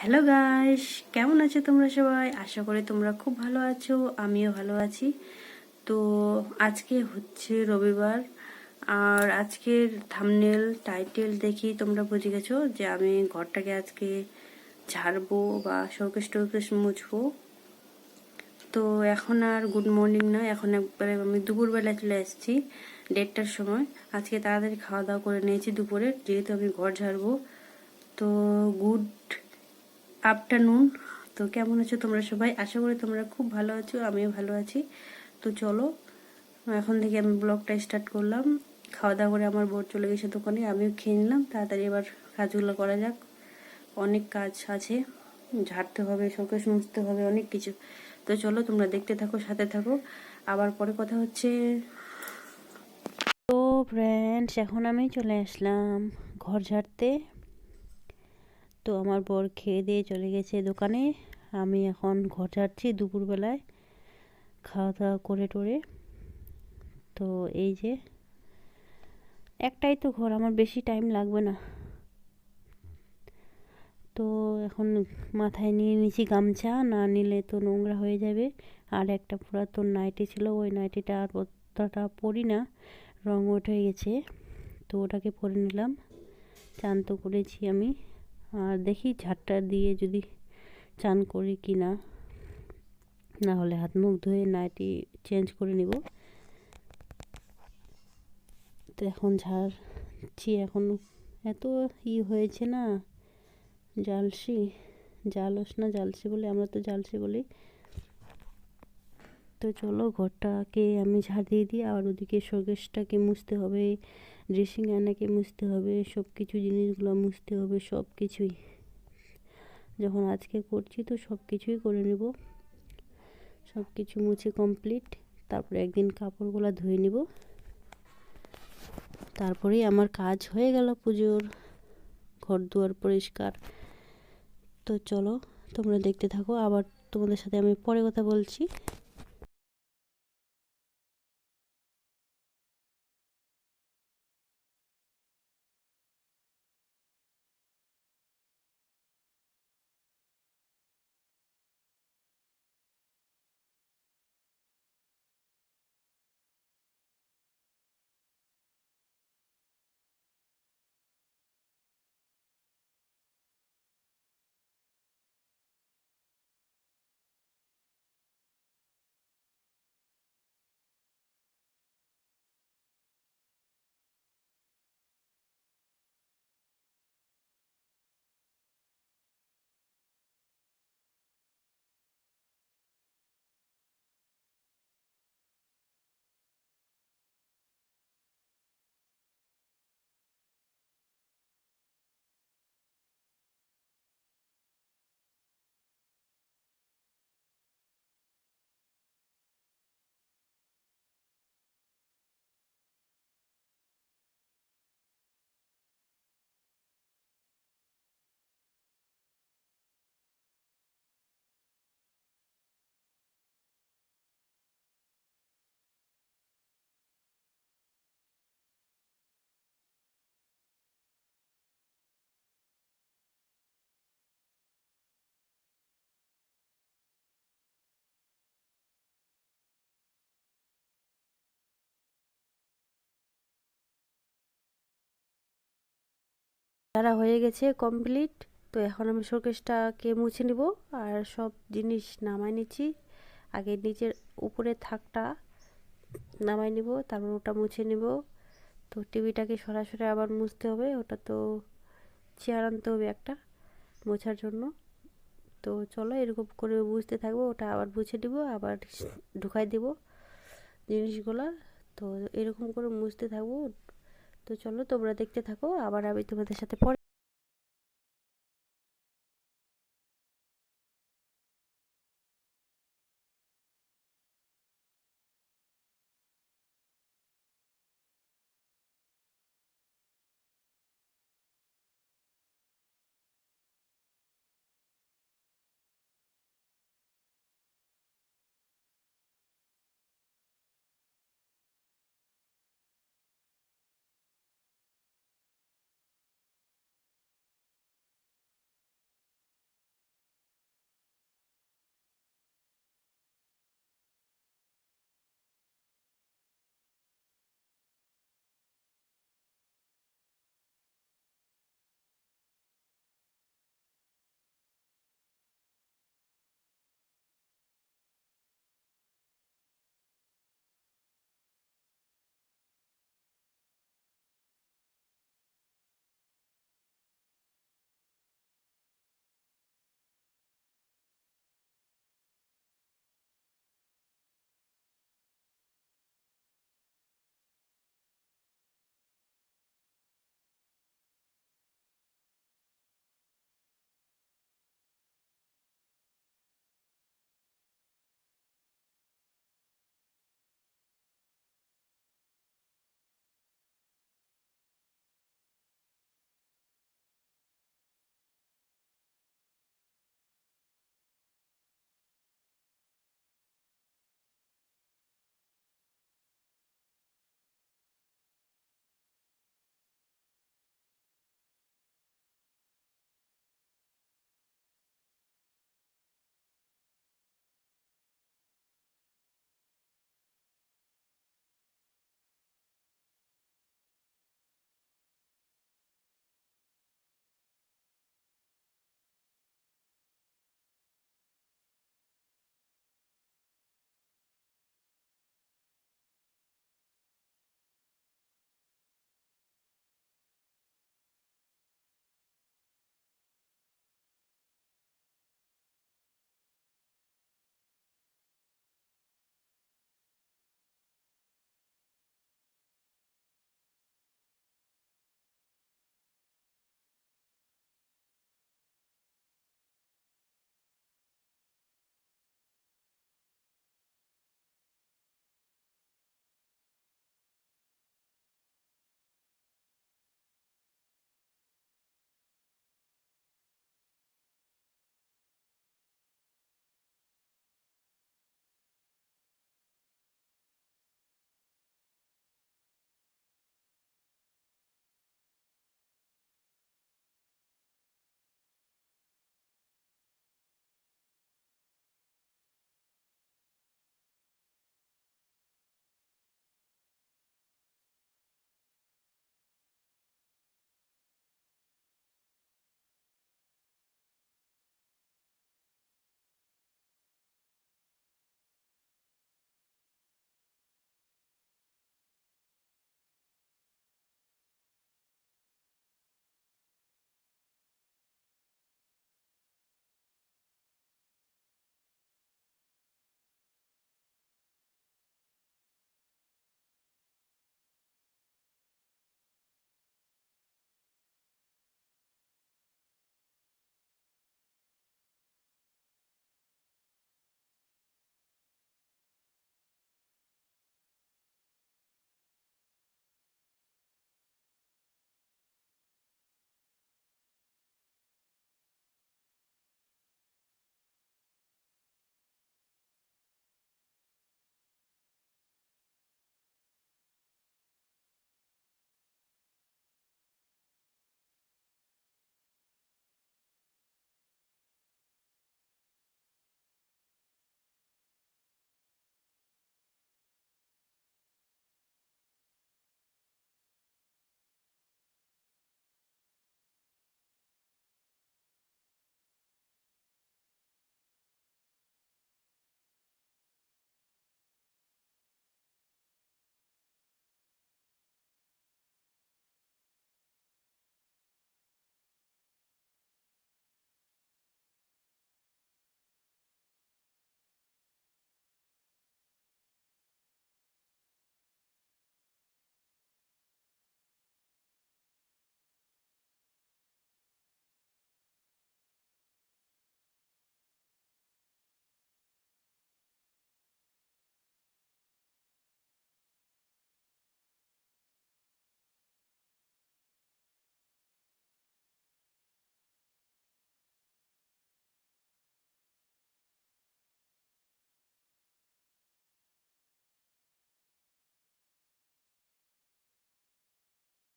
Hello guys, কেমন আছো তোমরা সবাই? আশা করি তোমরা খুব ভালো আছো, আমিও ভালো আছি। তো আজকে হচ্ছে রবিবার, আর আজকের থামনেল টাইটেল দেখি তোমরা বুঝে গেছো যে আমি ঘরটাকে আজকে ঝাড়বো বা শোকেশ টোকেশ মুছবো। তো এখন আর গুড মর্নিং না এখন একবারে আমি দুপুরবেলা চলে এসেছি দেড়টার সময়। আজকে তাড়াতাড়ি খাওয়া দাওয়া করে নিয়েছি দুপুরে, যেহেতু আমি ঘর ঝাড়বো। তো গুড আফটারনুন তো কেমন আছো তোমরা সবাই? আশা করি তোমরা খুব ভালো আছো, আমিও ভালো আছি। তো চলো, এখন থেকে আমি ব্লগটা স্টার্ট করলাম। খাওয়া দাওয়া করে আমার বোর চলে গেছে দোকানে, আমিও খেয়ে নিলাম। তাড়াতাড়ি এবার কাজগুলো করা যাক। অনেক কাজ আছে। ঝাড়তে হবে শোকেশ মুছতে হবে, অনেক কিছু। তো চলো, তোমরা দেখতে থাকো, সাথে থাকো। আবার পরে কথা হচ্ছে। তো ফ্রেন্ডস এখন আমি চলে আসলাম ঘর ঝাড়তে। তো আমার বর খেয়ে দিয়ে চলে গেছে দোকানে। আমি এখন ঘর ঝাড়ছি দুপুরবেলায়, খাওয়া দাওয়া করে টোরে। তো এই যে, একটাই তো ঘর, আমার বেশি টাইম লাগবে না। তো এখন মাথায় নিয়ে নিয়েছি গামছা, না নিলে তো নোংরা হয়ে যাবে। আর একটা পুরাতন নাইটি ছিল, ওই নাইটিটা আর অতটা পরি না, রঙ উঠে গেছে। তো ওটাকে পরে নিলাম। চান তো করেছি আমি। আর দেখি ঝাড়টা দিয়ে যদি চান করি কি না। না হলে হাত মুখ ধুয়ে নাইটি চেঞ্জ করে নিব। তো এখন ঝাড়ছি, এখন এত ই হয়েছে না জালসি জালস না জালসি বলে, আমরা তো জালসি বলি তো চলো ঘরটাকে আমি ঝাড় দিয়ে দিই আর ওদিকে শোকেসটাকে মুছতে হবে। ড্রেসিং আয়নাকে মুছতে হবে সব কিছু জিনিসগুলো মুছতে হবে সব কিছুই যখন আজকে করছি তো সব কিছুই করে নেব। সব কিছু মুছে কমপ্লিট তারপরে একদিন কাপড়গুলো ধুয়ে নিব। তারপরেই আমার কাজ হয়ে গেল পুজোর ঘর দুয়ার পরিষ্কার। তো চলো, তোমরা দেখতে থাকো, আবার তোমাদের সাথে আমি পরে কথা বলছি। তারা হয়ে গেছে কমপ্লিট তো এখন আমি শোকেসটাকে মুছে নিব আর সব জিনিস নামাই নিচ্ছি। আগে নিচের উপরে থাকটা নামাই নিব, তারপর ওটা মুছে নিব। তো টিভিটাকে সরাসরি আবার মুছতে হবে, ওটা তো চেয়ার আনতে হবে একটা মোছার জন্য। তো চলো এরকম করে বুঝতে থাকব, ওটা আবার মুছে দিব আবার ঢুকাই দিব জিনিসগুলো। তো এরকম করে মুছতে থাকব। তো চলো তোমরা দেখতে থাকো আবার আমি তোমাদের সাথে পরে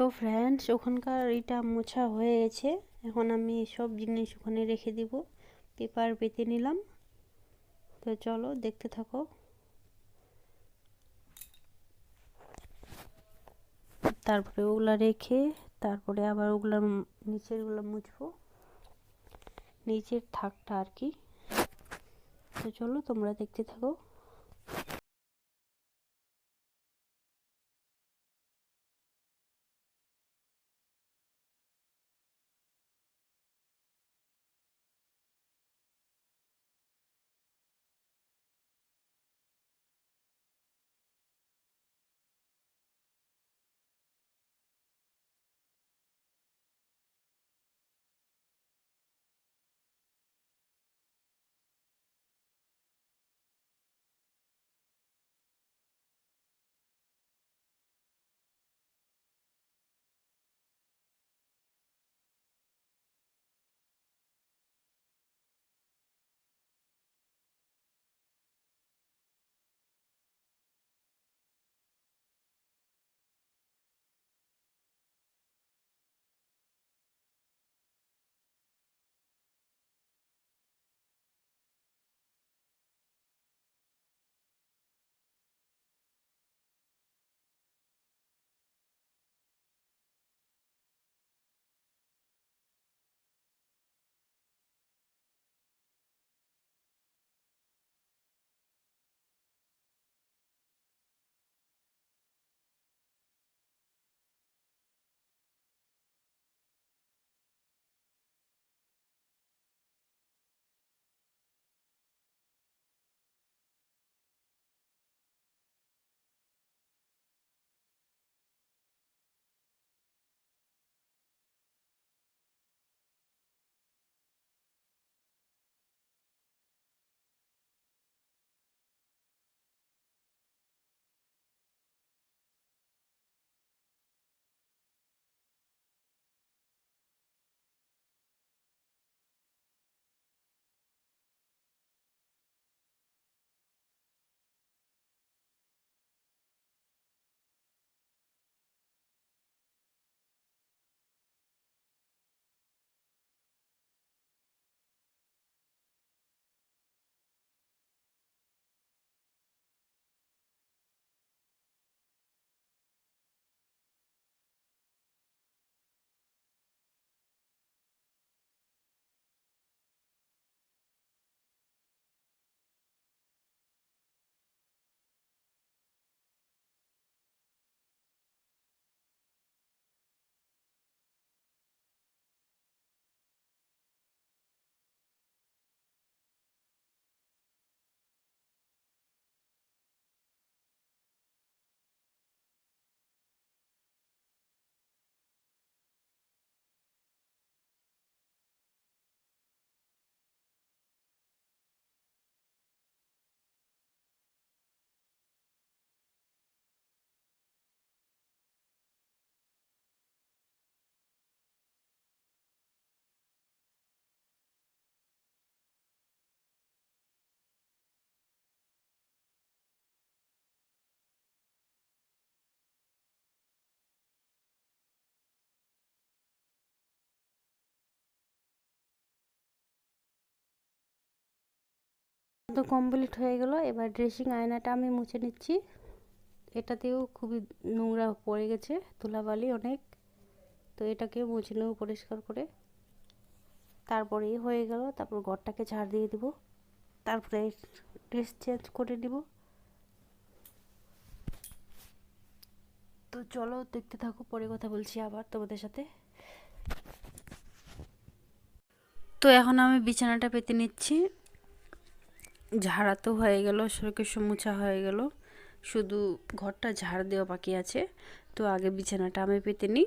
তো ফ্রেন্ডস ওখানকার এটা মোছা হয়ে গেছে। এখন আমি সব জিনিস ওখানে রেখে দিব। পেপার পেতে নিলাম। তো চলো, দেখতে থাকো। তারপরে ওগুলা রেখে, তারপরে আবার ওগুলা নিচেরগুলো মুছবো। নিচের থাকটা আর কি। তো চলো, তোমরা দেখতে থাকো। তো কমপ্লিট হয়ে গেল। এবার ড্রেসিং আয়নাটা আমি মুছে নিচ্ছি। এটাতেও খুবই নোংরা পড়ে গেছে, ধুলাবালি অনেক। তো এটাকেও মুছে নেব পরিষ্কার করে। তারপরে হয়ে গেল, তারপর ঘরটাকে ঝাড় দিয়ে দিব। তারপরে ড্রেস চেঞ্জ করে নিব। তো চলো, দেখতে থাকো, পরে কথা বলছি আবার তোমাদের সাথে। তো এখন আমি বিছানাটা পেতে নিচ্ছি। ঝাড়া তো হয়ে গেল শোকেশ মোছা হয়ে গেল। শুধু ঘরটা ঝাড় দেওয়া বাকি আছে। তো আগে বিছানাটা আমি পেতে নিই।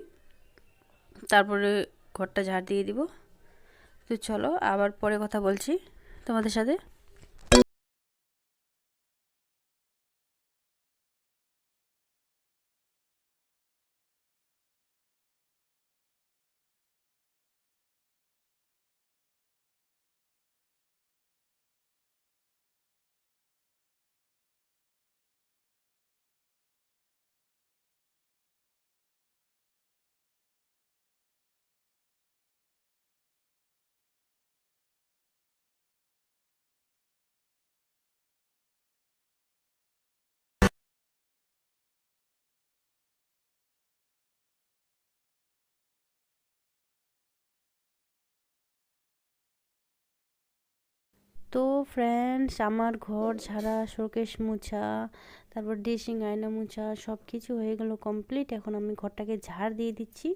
তারপরে ঘরটা ঝাড় দিয়ে দিব। তো চলো আবার পরে কথা বলছি তোমাদের সাথে। তো ফ্রেন্ডস আমার ঘর, ঝাড়া শোকেশ মুছা, তারপর ড্রেসিং আয়না মুছা সব কিছু হয়ে গেল কমপ্লিট এখন আমি ঘরটাকে ঝাড় দিয়ে দিচ্ছি।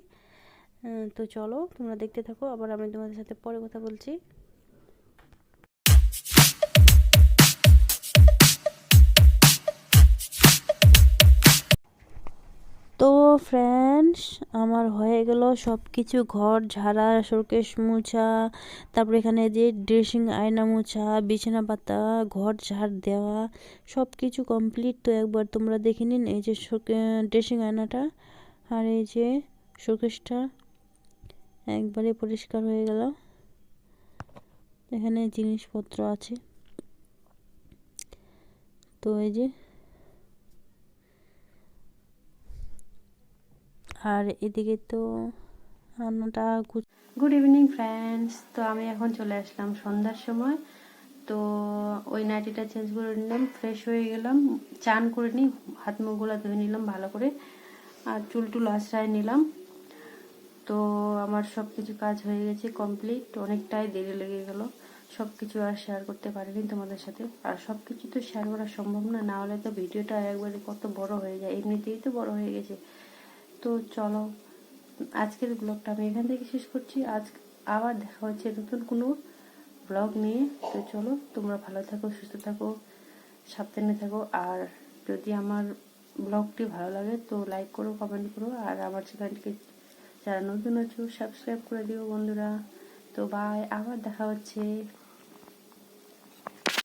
তো চলো তোমরা দেখতে থাকো। আবার আমি তোমাদের সাথে পরে কথা বলছি। ফ্রেন্ডস আমার হয়ে গেল সব কিছু ঘর, ঝাড়া শোকেশ মোছা, তারপর এখানে যে ড্রেসিং আয়না মোছা, বিছানা পাতা, ঘর, ঝাড় দেওয়া সব কিছু কমপ্লিট তো একবার তোমরা দেখে নিন এই যে ড্রেসিং আয়নাটা আর এই যে শোকেশটা একবারে পরিষ্কার হয়ে গেল। এখানে জিনিসপত্র আছে। তো এই যে আর এদিকে তো রান্নাটা গুড ইভিনিং ফ্রেন্ডস তো আমি এখন চলে আসলাম সন্ধ্যার সময়। তো ওই নাইটিটা চেঞ্জ করে নিলাম ফ্রেশ হয়ে গেলাম। চান করে নিই, হাত মুখগুলো ধুয়ে নিলাম ভালো করে। আর চুল টুল আশ্রয় নিলাম। তো আমার সব কিছু কাজ হয়ে গেছে কমপ্লিট অনেকটাই দেরি লেগে গেল। সব কিছু আর শেয়ার করতে পারিনি তোমাদের সাথে। আর সব কিছু তো শেয়ার করা সম্ভব না না হলে তো ভিডিওটা একবারে কত বড় হয়ে যায়। এমনিতেই তো বড় হয়ে গেছে। তো চলো, আজকের ব্লগটা আমি এখান থেকে শেষ করছি। আজ আবার দেখা হচ্ছে নতুন কোনো ব্লগ নিয়ে। তো চলো, তোমরা ভালো থাকো, সুস্থ থাকো, সাবধানে থাকো। আর যদি আমার ব্লগটি ভালো লাগে তো লাইক করো কমেন্ট করো। আর আমার চ্যানেলটিকে যারা নতুন আছো সাবস্ক্রাইব করে দিও বন্ধুরা। তো বাই আবার দেখা হচ্ছে।